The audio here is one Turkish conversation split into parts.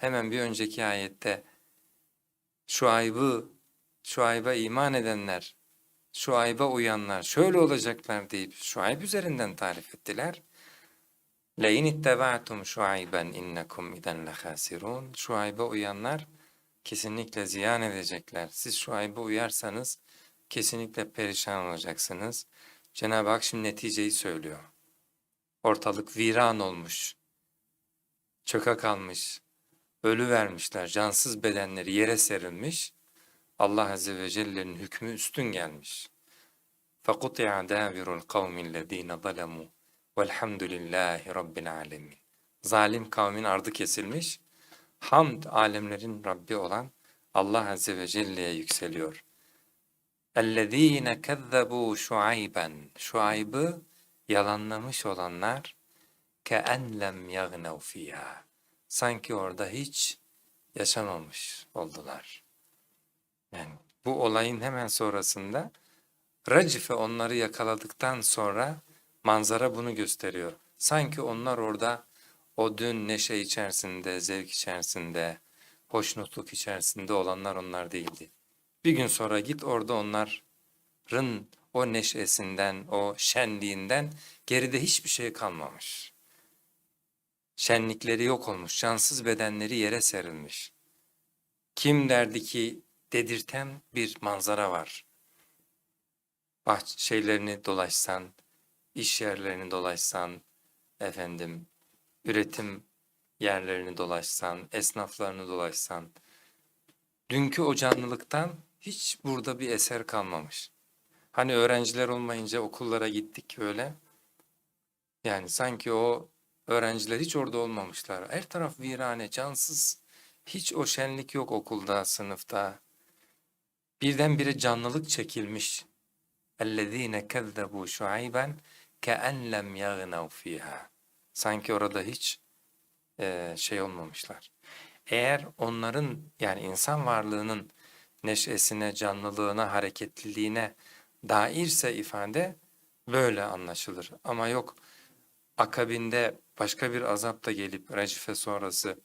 hemen bir önceki ayette şu aybı, şu ayba iman edenler, şu ayba uyanlar şöyle olacaklar deyip şu ayb üzerinden tarif ettiler. لَاِنِ اتَّبَعْتُمْ شُعَيْبًا اِنَّكُمْ اِذَنْ لَخَاسِرُونَ Şu ayba uyanlar kesinlikle ziyan edecekler. Siz şu ayba uyarsanız kesinlikle perişan olacaksınız. Cenab-ı Hak şimdi neticeyi söylüyor. Ortalık viran olmuş, çöke kalmış, ölü vermişler, cansız bedenleri yere serilmiş. Allah Azze ve Celle'nin hükmü üstün gelmiş. فَقُطِعَ دَابِرُ الْقَوْمِ الَّذ۪ينَ ظَلَمُوا وَالْحَمْدُ لِلّٰهِ رَبِّ الْعَالَمِينَ Zalim kavmin ardı kesilmiş, hamd alemlerin Rabbi olan Allah Azze ve Celle'ye yükseliyor. اَلَّذ۪ينَ كَذَّبُوا شُعَيْبًا Şuayb'ı yalanlamış olanlar كَاَنْ لَمْ يَغْنَوْ ف۪يهَا Sanki orada hiç yaşamamış oldular. Yani bu olayın hemen sonrasında Recife onları yakaladıktan sonra manzara bunu gösteriyor. Sanki onlar orada o dün neşe içerisinde, zevk içerisinde, hoşnutluk içerisinde olanlar onlar değildi. Bir gün sonra git orada onların o neşesinden, o şenliğinden geride hiçbir şey kalmamış. Şenlikleri yok olmuş, cansız bedenleri yere serilmiş. Kim derdi ki dedirten bir manzara var. Bah şeylerini dolaşsan, iş yerlerini dolaşsan, efendim, üretim yerlerini dolaşsan, esnaflarını dolaşsan, dünkü o canlılıktan hiç burada bir eser kalmamış. Hani öğrenciler olmayınca okullara gittik böyle. Yani sanki o öğrenciler hiç orada olmamışlar. Her taraf virane, cansız. Hiç o şenlik yok okulda, sınıfta. Birdenbire canlılık çekilmiş. اَلَّذ۪ينَ كَذَّبُوا شُعَيْبًا كَاَنْ لَمْ يَغْنَوْ ف۪يهَا Sanki orada hiç e, şey olmamışlar. Eğer onların yani insan varlığının neşesine, canlılığına, hareketliliğine dairse ifade böyle anlaşılır. Ama yok akabinde başka bir azap da gelip recife sonrası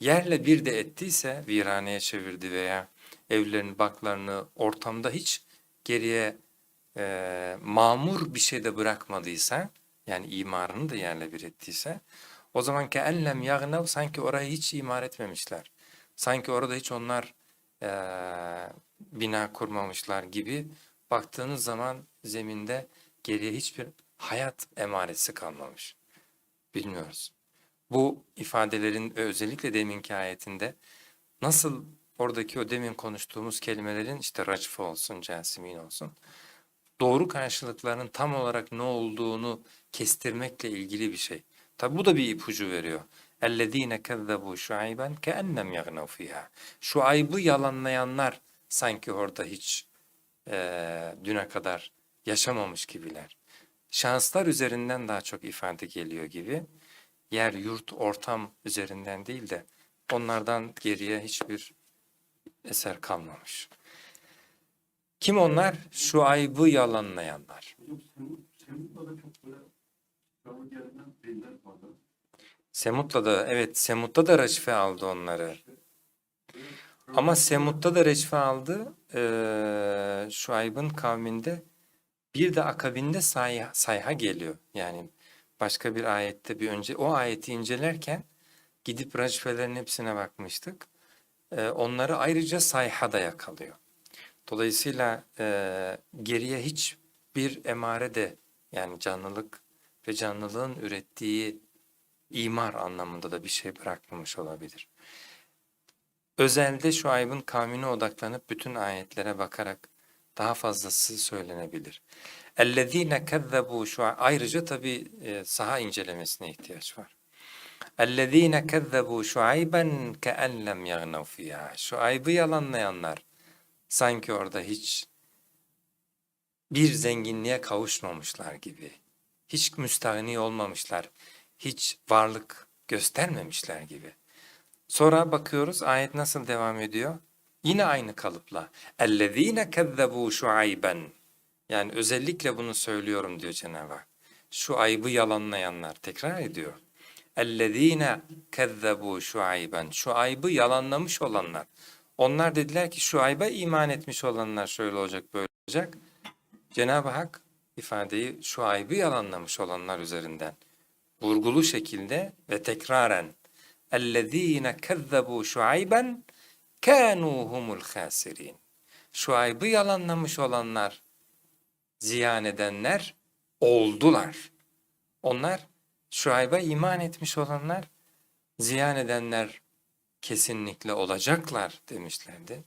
yerle bir de ettiyse viraneye çevirdi veya evlerin baklarını ortamda hiç geriye e, mamur bir şey de bırakmadıysa yani imarını da yerle bir ettiyse o zaman ki ellem yagnev sanki orayı hiç imar etmemişler. Sanki orada hiç onlar e, bina kurmamışlar gibi baktığınız zaman zeminde geriye hiçbir hayat emaresi kalmamış Bilmiyoruz. Bu ifadelerin ve özellikle deminki ayetinde nasıl oradaki o demin konuştuğumuz kelimelerin işte racfe olsun, casimin olsun doğru karşılıklarının tam olarak ne olduğunu kestirmekle ilgili bir şey. Tabi bu da bir ipucu veriyor. اَلَّذ۪ينَ كَذَّبُوا شُعَيْبًا كَاَنَّمْ يَغْنَوْ ف۪يهَا Şu aybı yalanlayanlar sanki orada hiç e, düne kadar yaşamamış gibiler. Şanslar üzerinden daha çok ifade geliyor gibi. Yer, yurt, ortam üzerinden değil de onlardan geriye hiçbir eser kalmamış. Kim onlar? Şu aybı yalanlayanlar. Semut'la da evet Semut'ta da reçfe aldı onları. Ama Semut'ta da reçfe aldı. Ee, Şuayb'ın kavminde bir de akabinde sayha, sayha geliyor. Yani başka bir ayette bir önce o ayeti incelerken gidip reçfelerin hepsine bakmıştık. Ee, onları ayrıca sayha da yakalıyor. Dolayısıyla e, geriye hiç bir emare de yani canlılık ve canlılığın ürettiği imar anlamında da bir şey bırakmamış olabilir. Özelde şu aybın kavmine odaklanıp bütün ayetlere bakarak daha fazlası söylenebilir. اَلَّذ۪ينَ كَذَّبُوا şu Ayrıca tabi e, saha incelemesine ihtiyaç var. اَلَّذ۪ينَ كَذَّبُوا شُعَيْبًا كَاَنْ لَمْ يَغْنَوْ فِيهَا Şuayb'ı yalanlayanlar sanki orada hiç bir zenginliğe kavuşmamışlar gibi. Hiç müstahni olmamışlar. Hiç varlık göstermemişler gibi. Sonra bakıyoruz ayet nasıl devam ediyor? Yine aynı kalıpla. اَلَّذ۪ينَ كَذَّبُوا شُعَيْبًا Yani özellikle bunu söylüyorum diyor Cenab-ı Hak. Şu aybı yalanlayanlar tekrar ediyor. اَلَّذ۪ينَ كَذَّبُوا شُعَيْبًا Şuayb'ı yalanlamış olanlar. Onlar dediler ki Şuayb'a iman etmiş olanlar şöyle olacak böyle olacak. Cenab-ı Hak ifadeyi Şuayb'ı yalanlamış olanlar üzerinden vurgulu şekilde ve tekraren اَلَّذ۪ينَ كَذَّبُوا شُعَيْبًا kânû humul. Şuayb'ı yalanlamış olanlar, ziyan edenler oldular. Onlar Şuayb'a iman etmiş olanlar, ziyan edenler kesinlikle olacaklar demişlerdi.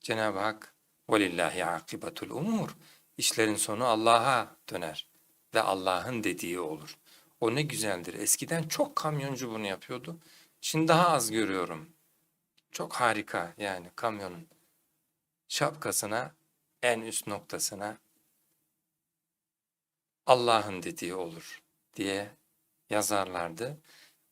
Cenab-ı Hak velillahi akibatul umur. İşlerin sonu Allah'a döner ve Allah'ın dediği olur. O ne güzeldir. Eskiden çok kamyoncu bunu yapıyordu. Şimdi daha az görüyorum çok harika yani kamyonun şapkasına en üst noktasına Allah'ın dediği olur diye yazarlardı.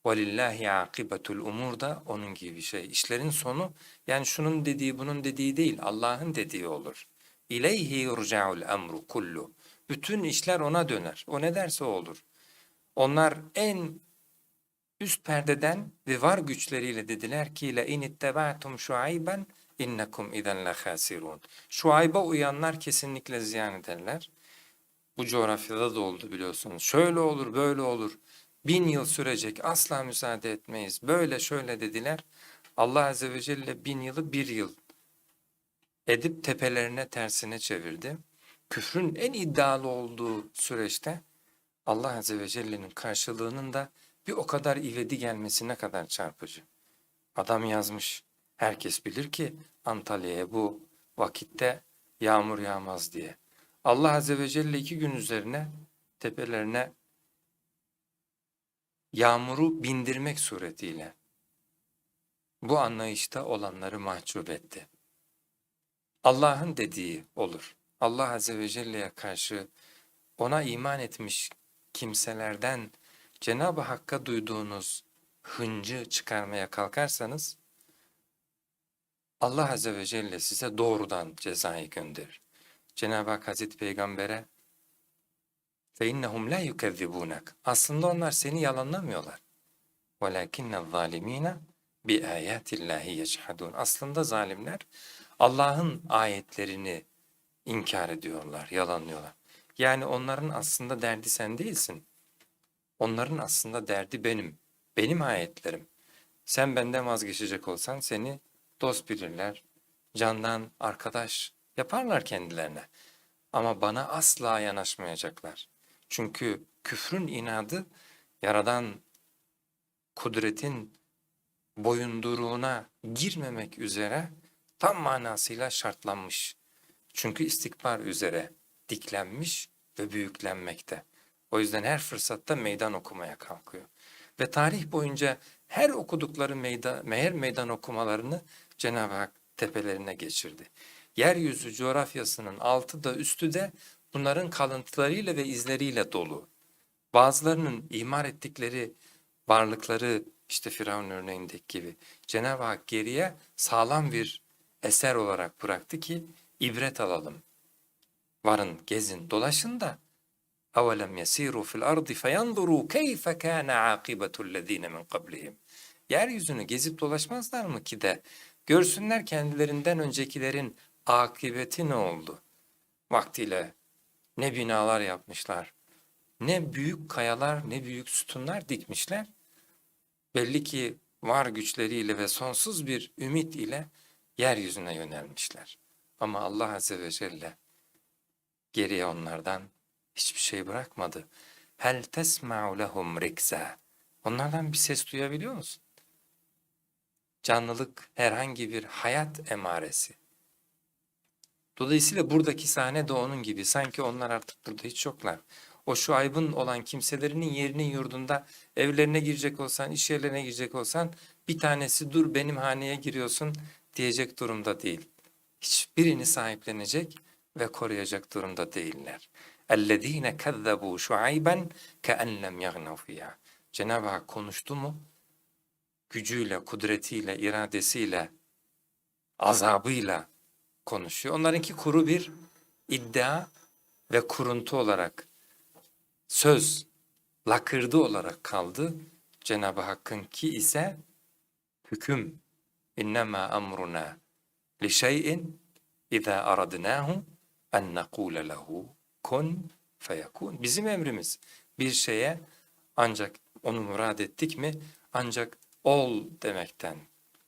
Velillahi akibetul umur da onun gibi bir şey. İşlerin sonu yani şunun dediği bunun dediği değil Allah'ın dediği olur. İleyhi yurcaul emru kullu. Bütün işler ona döner. O ne derse o olur. Onlar en üst perdeden ve var güçleriyle dediler ki le in ittaba'tum şuayben innekum izen la khasirun. Şuayb'a uyanlar kesinlikle ziyan ederler. Bu coğrafyada da oldu biliyorsunuz. Şöyle olur, böyle olur. Bin yıl sürecek, asla müsaade etmeyiz. Böyle şöyle dediler. Allah Azze ve Celle bin yılı bir yıl edip tepelerine tersine çevirdi. Küfrün en iddialı olduğu süreçte Allah Azze ve Celle'nin karşılığının da bir o kadar ivedi gelmesi ne kadar çarpıcı. Adam yazmış, herkes bilir ki Antalya'ya bu vakitte yağmur yağmaz diye. Allah Azze ve Celle iki gün üzerine tepelerine yağmuru bindirmek suretiyle bu anlayışta olanları mahcup etti. Allah'ın dediği olur. Allah Azze ve Celle'ye karşı ona iman etmiş kimselerden Cenab-ı Hakk'a duyduğunuz hıncı çıkarmaya kalkarsanız Allah Azze ve Celle size doğrudan cezayı gönderir. Cenab-ı Hak Hazreti Peygamber'e فَاِنَّهُمْ لَا يُكَذِّبُونَكَ Aslında onlar seni yalanlamıyorlar. وَلَكِنَّ الظَّالِم۪ينَ بِآيَاتِ اللّٰهِ يَجْحَدُونَ Aslında zalimler Allah'ın ayetlerini inkar ediyorlar, yalanlıyorlar. Yani onların aslında derdi sen değilsin. Onların aslında derdi benim. Benim ayetlerim. Sen benden vazgeçecek olsan seni dost bilirler. Candan arkadaş yaparlar kendilerine. Ama bana asla yanaşmayacaklar. Çünkü küfrün inadı yaradan kudretin boyunduruğuna girmemek üzere tam manasıyla şartlanmış. Çünkü istikbar üzere diklenmiş ve büyüklenmekte. O yüzden her fırsatta meydan okumaya kalkıyor. Ve tarih boyunca her okudukları meydan, meğer meydan okumalarını Cenab-ı Hak tepelerine geçirdi. Yeryüzü coğrafyasının altı da üstü de bunların kalıntılarıyla ve izleriyle dolu. Bazılarının imar ettikleri varlıkları işte Firavun örneğindeki gibi Cenab-ı Hak geriye sağlam bir eser olarak bıraktı ki ibret alalım. Varın, gezin, dolaşın da أَوَلَمْ يَسِيرُوا فِي الْأَرْضِ فَيَنْظُرُوا كَيْفَ كَانَ عَاقِبَةُ الَّذ۪ينَ مِنْ قَبْلِهِمْ Yeryüzünü gezip dolaşmazlar mı ki de görsünler kendilerinden öncekilerin akıbeti ne oldu? Vaktiyle ne binalar yapmışlar, ne büyük kayalar, ne büyük sütunlar dikmişler. Belli ki var güçleriyle ve sonsuz bir ümit ile yeryüzüne yönelmişler. Ama Allah Azze ve Celle geriye onlardan hiçbir şey bırakmadı. Hel tesma'u lehum rikza. Onlardan bir ses duyabiliyor musun? Canlılık herhangi bir hayat emaresi. Dolayısıyla buradaki sahne de onun gibi. Sanki onlar artık burada hiç yoklar. O şu aybın olan kimselerinin yerinin yurdunda evlerine girecek olsan, iş yerlerine girecek olsan bir tanesi dur benim haneye giriyorsun diyecek durumda değil. Hiçbirini sahiplenecek ve koruyacak durumda değiller. اَلَّذ۪ينَ كَذَّبُوا شُعَيْبًا كَاَنْ لَمْ يَغْنَوْ فِيهَا Cenab-ı Hak konuştu mu? Gücüyle, kudretiyle, iradesiyle, azabıyla konuşuyor. Onlarınki kuru bir iddia ve kuruntu olarak, söz, lakırdı olarak kaldı. Cenab-ı Hakk'ın ki ise hüküm. İnnemâ amruna li şeyin izâ aradnâhu en nekûle lehu kun feyekûn. Bizim emrimiz bir şeye ancak onu murad ettik mi ancak ol demekten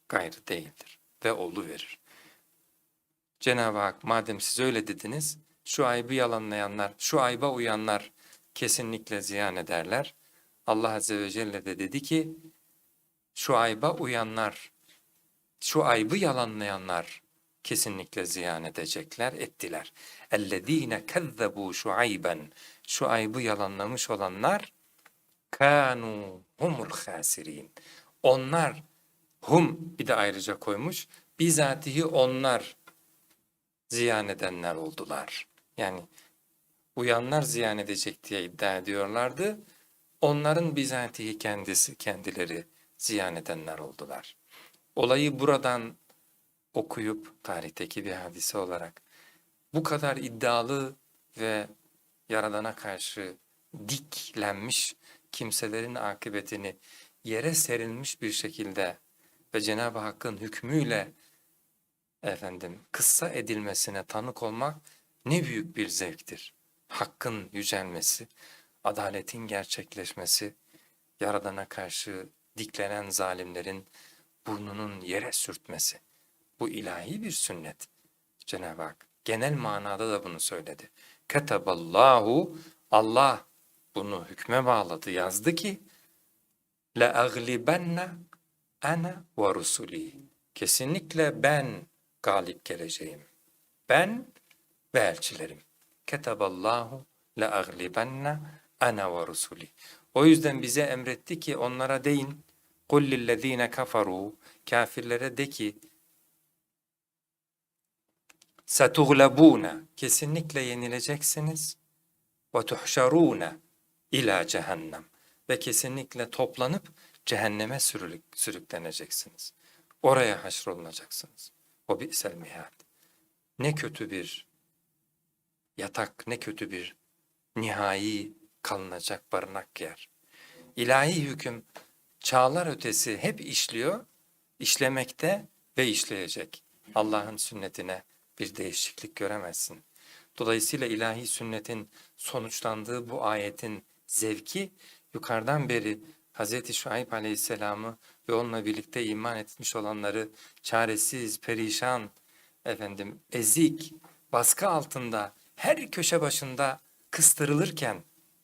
gayrı değildir ve olu verir. Cenab-ı Hak madem siz öyle dediniz şu aybı yalanlayanlar, şu ayba uyanlar kesinlikle ziyan ederler. Allah Azze ve Celle de dedi ki şu ayba uyanlar, şu aybı yalanlayanlar kesinlikle ziyan edecekler, ettiler. اَلَّذ۪ينَ كَذَّبُوا شُعَيْبًا Şu aybı yalanlamış olanlar kanu humul hasirin. Onlar hum bir de ayrıca koymuş. Bizatihi onlar ziyan edenler oldular. Yani uyanlar ziyan edecek diye iddia ediyorlardı. Onların bizatihi kendisi kendileri ziyan edenler oldular. Olayı buradan okuyup tarihteki bir hadise olarak bu kadar iddialı ve Yaradan'a karşı diklenmiş kimselerin akıbetini yere serilmiş bir şekilde ve Cenab-ı Hakk'ın hükmüyle efendim kıssa edilmesine tanık olmak ne büyük bir zevktir. Hakkın yücelmesi, adaletin gerçekleşmesi, Yaradan'a karşı diklenen zalimlerin burnunun yere sürtmesi. Bu ilahi bir sünnet. Cenab-ı Hak genel manada da bunu söyledi. Keteballahu Allah bunu hükme bağladı, yazdı ki la aglibenne ana ve rusuli. Kesinlikle ben galip geleceğim. Ben ve elçilerim. Keteballahu la aglibenne ana ve rusuli. O yüzden bize emretti ki onlara deyin kul lillezine kafaru kafirlere de ki setuglabuna kesinlikle yenileceksiniz ve tuhşaruna ila cehennem ve kesinlikle toplanıp cehenneme sürülük, sürükleneceksiniz. Oraya haşrolunacaksınız. O bi'sel mihad. Ne kötü bir yatak, ne kötü bir nihai kalınacak barınak yer. İlahi hüküm çağlar ötesi hep işliyor, işlemekte ve işleyecek. Allah'ın sünnetine bir değişiklik göremezsin. Dolayısıyla ilahi sünnetin sonuçlandığı bu ayetin zevki yukarıdan beri Hz. Şuayb Aleyhisselam'ı ve onunla birlikte iman etmiş olanları çaresiz, perişan, efendim ezik, baskı altında her köşe başında kıstırılırken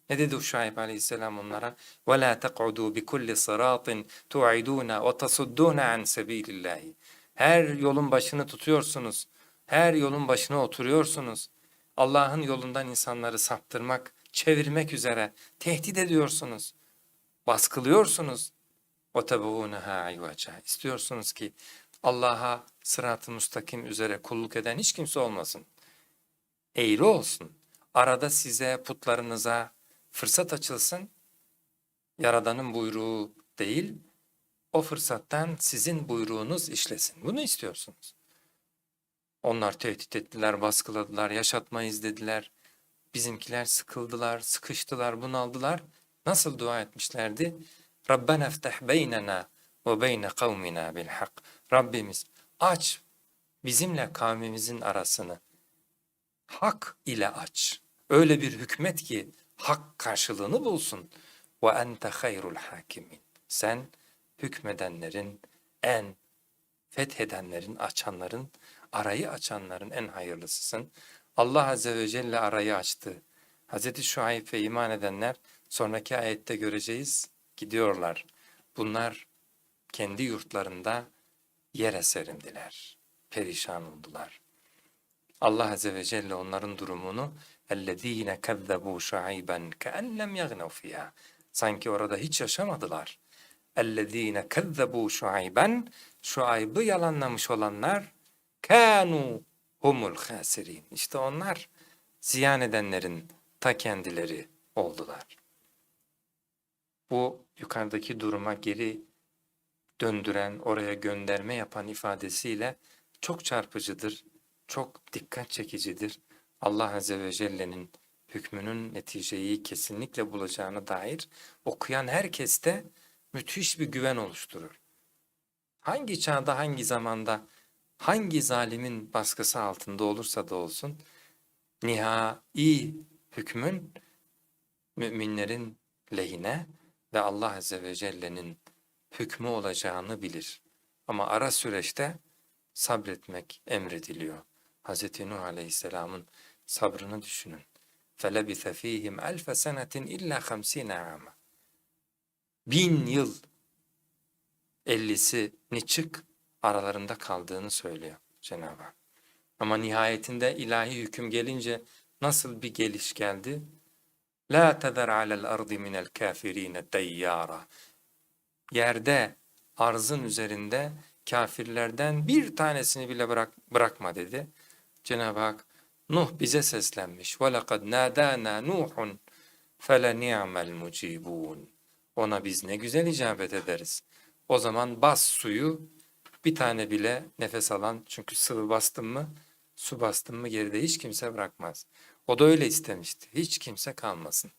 ne dedi Şuayb Aleyhisselam onlara? وَلَا تَقْعُدُوا بِكُلِّ صِرَاطٍ تُعِدُونَ وَتَصُدُّونَ عَنْ سَب۪يلِ اللّٰهِ Her yolun başını tutuyorsunuz. Her yolun başına oturuyorsunuz. Allah'ın yolundan insanları saptırmak, çevirmek üzere tehdit ediyorsunuz. Baskılıyorsunuz. وَتَبُغُونَهَا عِوَجَا İstiyorsunuz ki Allah'a sırat-ı müstakim üzere kulluk eden hiç kimse olmasın. Eğri olsun. Arada size, putlarınıza fırsat açılsın. Yaradanın buyruğu değil, o fırsattan sizin buyruğunuz işlesin. Bunu istiyorsunuz. Onlar tehdit ettiler, baskıladılar, yaşatmayız dediler. Bizimkiler sıkıldılar, sıkıştılar, bunaldılar. Nasıl dua etmişlerdi? Rabbena eftah beynena ve beyne kavmina bil hak. Rabbimiz aç bizimle kavmimizin arasını. Hak ile aç. Öyle bir hükmet ki hak karşılığını bulsun. Ve ente hayrul hakimin. Sen hükmedenlerin en fethedenlerin, açanların, arayı açanların en hayırlısısın. Allah Azze ve Celle arayı açtı. Hz. Şuayb ve iman edenler sonraki ayette göreceğiz gidiyorlar. Bunlar kendi yurtlarında yere serindiler. Perişan oldular. Allah Azze ve Celle onların durumunu اَلَّذ۪ينَ كَذَّبُوا شُعَيْبًا كَاَنْ لَمْ يَغْنَوْ فِيهَا Sanki orada hiç yaşamadılar. اَلَّذ۪ينَ كَذَّبُوا شُعَيْبًا Şuayb'ı yalanlamış olanlar kanu humul hasirin. İşte onlar ziyan edenlerin ta kendileri oldular. Bu yukarıdaki duruma geri döndüren, oraya gönderme yapan ifadesiyle çok çarpıcıdır, çok dikkat çekicidir. Allah Azze ve Celle'nin hükmünün neticeyi kesinlikle bulacağına dair okuyan herkeste müthiş bir güven oluşturur. Hangi çağda, hangi zamanda, hangi zalimin baskısı altında olursa da olsun, nihai hükmün müminlerin lehine ve Allah Azze ve Celle'nin hükmü olacağını bilir. Ama ara süreçte sabretmek emrediliyor. Hz. Nuh Aleyhisselam'ın sabrını düşünün. فَلَبِثَ ف۪يهِمْ أَلْفَ سَنَةٍ اِلَّا خَمْس۪ينَ عَامًا Bin yıl ellisini çık aralarında kaldığını söylüyor Cenab-ı Hak. Ama nihayetinde ilahi hüküm gelince nasıl bir geliş geldi? La tezer alel ardı minel kafirine deyyara. Yerde, arzın üzerinde kafirlerden bir tanesini bile bırak, bırakma dedi. Cenab-ı Hak Nuh bize seslenmiş. Nadana Nuhun fele ni'mel mucibun. Ona biz ne güzel icabet ederiz. O zaman bas suyu bir tane bile nefes alan çünkü sıvı bastın mı su bastın mı geride hiç kimse bırakmaz. O da öyle istemişti. Hiç kimse kalmasın.